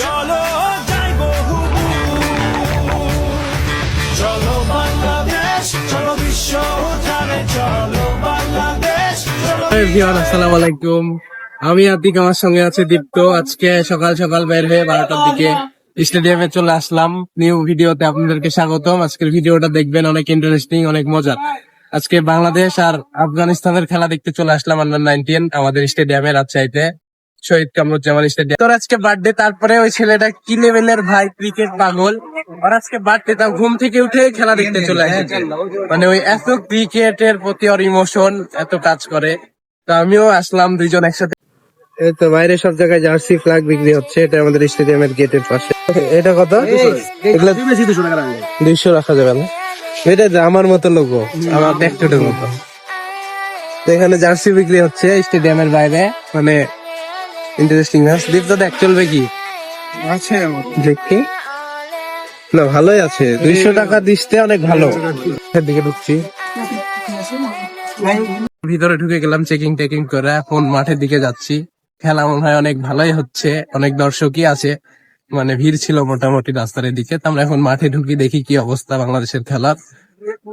চলো যাই বহু চলো বাংলাদেশ চলো বিশ্ব জানে চলো বাংলাদেশ আসসালামু আলাইকুম। আমি আতিক আমার সঙ্গে আছে দীপ্ত। আজকে সকাল সকাল বের হয়ে বারোটার দিকে স্টেডিয়ামে চলে আসলাম। নিউ ভিডিওতে আপনাদেরকে স্বাগতম। আজকের ভিডিওটা দেখবেন অনেক ইন্টারেস্টিং অনেক মজার। আজকে বাংলাদেশ আর আফগানিস্তানের খেলা দেখতে চলে আসলাম আন্ডার নাইনটিন আমাদের স্টেডিয়ামে রাজশাহীতে। শহীদ কামরুজ্জামান স্টেডিয়াম তোর আজকে বার্থডে তারপরে ওই ছেলেটা কি লেভেলের ভাই? ক্রিকেট পাগল। আর আজকে বার্থডে তার ঘুম থেকে উঠে খেলা দেখতে চলে আসছে মানে ওই এত ক্রিকেটের প্রতি ওর ইমোশন এত কাজ করে। তো আমিও আসলাম দুইজন একসাথে। এই তো বাইরে সব জায়গায় জার্সি ফ্ল্যাগ বিক্রি হচ্ছে। এটা আমাদের স্টেডিয়ামের গেটের পাশে। এটা কত? এগুলো দুইশো রাখা যাবে না। এটা যে আমার মতো লোগো আমার ব্যাকটের মতো। এখানে জার্সি বিক্রি হচ্ছে স্টেডিয়ামের বাইরে। মানে ইন্টারেস্টিং না দীপ তো দেখ চলবে কি? আছে দেখি। না ভালোই আছে। দুইশো টাকা দিতে অনেক ভালো। দিকে ঢুকছি। ভিতরে ঢুকে গেলাম চেকিং টেকিং করে এখন মাঠের দিকে যাচ্ছি। খেলা মনে হয় অনেক ভালোই হচ্ছে অনেক দর্শকই আছে। মানে ভিড় ছিল মোটামুটি রাস্তার দিকে তো আমরা এখন মাঠে ঢুকি দেখি কি অবস্থা বাংলাদেশের খেলার।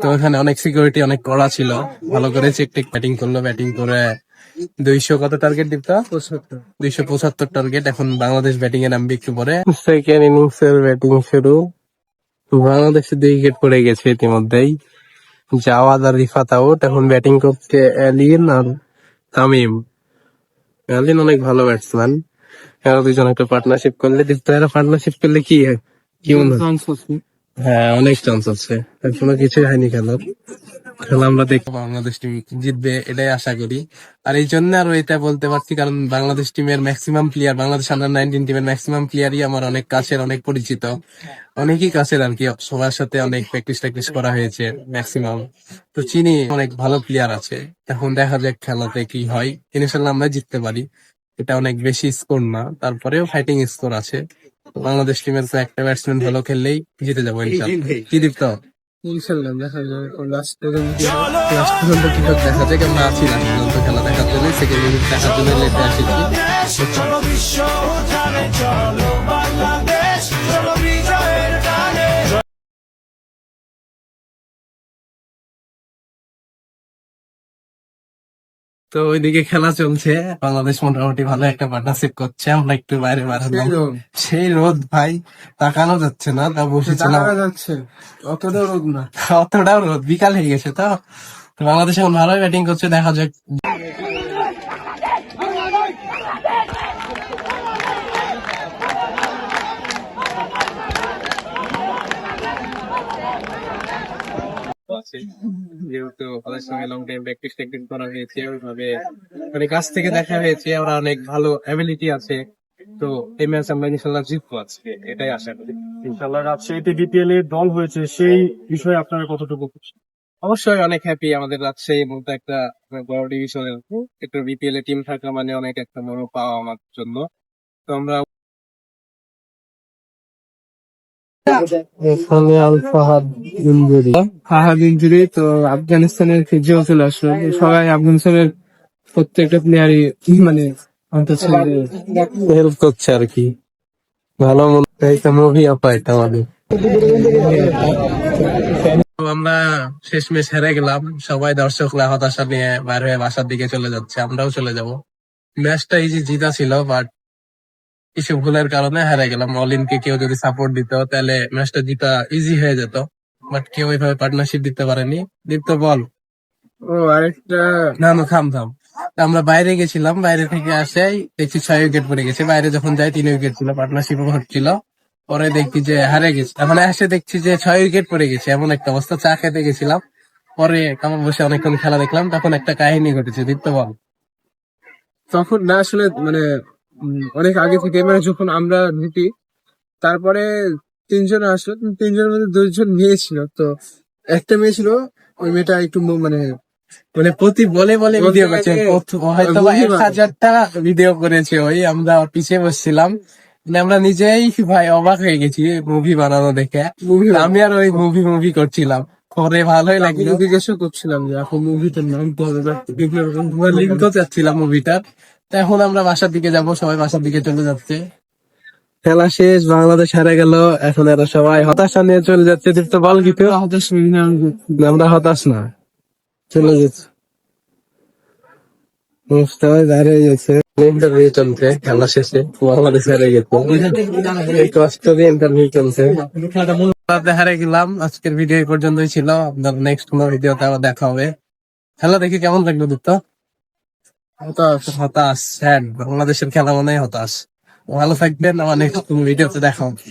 তো এখানে অনেক সিকিউরিটি অনেক কড়া ছিল। ভালো করে চেক টেক ব্যাটিং করল ব্যাটিং করে দুইশো কত টার্গেট দিপটা দুইশো পঁচাত্তর টার্গেট এখন বাংলাদেশ ব্যাটিং এ নামবে একটু পরে। সেকেন্ড ইনিংস এর ব্যাটিং শুরু। বাংলাদেশে দুই উইকেট পড়ে গেছে ইতিমধ্যেই। জাওয়াদ আর রিফাত আউট এখন ব্যাটিং করছে অ্যালিন আর তামিম। অ্যালিন অনেক ভালো ব্যাটসম্যান এরা দুজন একটা পার্টনারশিপ করলে দীপ্ত এরা পার্টনারশিপ করলে কি? হয় কি মনে হয়? হ্যাঁ অনেক চান্স আছে। এখনও কিছুই হয়নি খেলার। খেলা আমরা দেখব বাংলাদেশ টিম জিতবে এটাই আশা করি। আর এই জন্য আরও এটা বলতে পারছি কারণ বাংলাদেশ টিমের maximum player Bangladesh under nineteen টিমের ম্যাক্সিমাম প্লেয়ারই আমার অনেক কাছের অনেক পরিচিত। অনেকই কাছের আর কি সবার সাথে অনেক প্র্যাকটিস ট্যাকটিস করা হয়েছে ম্যাক্সিমাম তো চিনি অনেক ভালো প্লেয়ার আছে। এখন দেখা যাক খেলাতে কি হয়। ইনশাল্লাহ আমরা জিততে পারি। এটা অনেক বেশি স্কোর না তারপরেও ফাইটিং স্কোর আছে। বাংলাদেশ টিমের তো একটা ব্যাটসম্যান ভালো খেললেই জিতে যাব ইনশাল্লাহ কি দীপ্ত? দেখা যাবে লাস্ট লাস্ট পর্যন্ত কি দেখা যায় আমরা খেলা দেখার জন্য সেকেন্ড দেখার জন্য লেটে আসিছি তো ওইদিকে খেলা চলছে। বাংলাদেশ মোটামুটি ভালো একটা পার্টনারশিপ করছে। আমরা একটু বাইরে বাড়ালাম সেই রোদ। ভাই তাকানো যাচ্ছে না তা বসেছিলাম যাচ্ছে। অতটা রোগ না। অতটাও রোদ বিকাল হয়ে গেছে তো। তো বাংলাদেশ এখন ভালোই ব্যাটিং করছে দেখা যাক। যেহেতু ওদের সঙ্গে লং টাইম প্র্যাকটিস করা হয়েছে ওইভাবে মানে কাছ থেকে দেখা হয়েছে ওরা অনেক ভালো অ্যাবিলিটি আছে। তো এই ম্যাচ আমরা ইনশাল্লাহ জিতবো আজকে এটাই আশা করি। ইনশাল্লাহ রাজশাহীতে বিপিএল এর দল হয়েছে সেই বিষয়ে আপনারা কতটুকু অবশ্যই অনেক হ্যাপি আমাদের রাজশাহীর মতো একটা বড় ডিভিশনের একটা বিপিএল এ টিম থাকা মানে অনেক একটা বড় পাওয়া আমার জন্য। তো আমরা এখানে আল ফাহাদ ইঞ্জুরি তো আফগানিস্তানের ফিজিও চলে আসলো। সবাই আফগানিস্তানের প্রত্যেকটা প্লেয়ারই মানে হেল্প করছে আর কি। ভালো মনে মুভি আমাদের। আমরা শেষমেশ হেরে গেলাম। সবাই দর্শকরা হতাশা নিয়ে বাইরে হয়ে বাসার দিকে চলে যাচ্ছে। আমরাও চলে যাব। ম্যাচটা ইজি জিতা ছিল বাট কিছু ভুলের কারণে হেরে গেলাম। অলিনকে কেউ যদি সাপোর্ট দিত তাহলে ম্যাচটা জিতা ইজি হয়ে যেত। বাট কেউ ওইভাবে পার্টনারশিপ দিতে পারেনি। দীপ্ত বল। ও আরেকটা না না থাম থাম। আমরা বাইরে গেছিলাম। বাইরে থেকে আসে দেখছি ছয় উইকেট পড়ে গেছে। বাইরে যখন যাই তিন উইকেট ছিল পার্টনারশিপ হচ্ছিল। পরে দেখছি যে হারে গেছে। এখন এসে দেখছি যে ছয় উইকেট পড়ে গেছে। এমন একটা অবস্থা চা খেতে গেছিলাম। পরে আমার বসে অনেকক্ষণ খেলা দেখলাম। তখন একটা কাহিনী ঘটেছে। দীপ্ত বল। তখন না আসলে মানে অনেক আগে থেকে মানে যখন আমরা ঢুকি তারপরে তিনজন আসলো তিনজনের মধ্যে দুইজন মেয়ে ছিল। তো একটা মেয়ে ছিল ওই মেয়েটা একটু মানে মানে প্রতি বলে বলে ভিডিও করছে। হয়তো এক হাজারটা ভিডিও করেছে ওই আমরা পিছিয়ে বসছিলাম। মানে আমরা নিজেই ভাই অবাক হয়ে গেছি মুভি বানানো দেখে। আমি আর ওই মুভি মুভি করছিলাম। পরে ভালোই লাগল। জিজ্ঞাসা করছিলাম যে এখন মুভিটার নাম লিঙ্ক চাচ্ছিলাম মুভিটার এখন আমরা বাসার দিকে যাব সবাই বাসার দিকে চলে যাচ্ছে। খেলা শেষ বাংলাদেশ হারে গেল। এখন এরা সবাই হতাশা নিয়ে চলে যাচ্ছে। দীপ্ত বল কি হতাশ। আমরা হতাশ না। চলে যাচ্ছে। গেছে। ইন্টারভিউ চলছে খেলা শেষে। বাংলাদেশ হারে গেছে। কষ্ট দিয়ে ইন্টারভিউ চলছে। খেলাতে হারে গেলাম। আজকের ভিডিও পর্যন্তই ছিল। আপনার নেক্সট কোনো ভিডিওতে আবার দেখা হবে। খেলা দেখে কেমন লাগল দীপ্ত? হতাশ হতাশ। স্যাড বাংলাদেশের খেলা মনে হতাশ। ভালো থাকবেন। আমার নেক্সট ভিডিওতে দেখা হবে।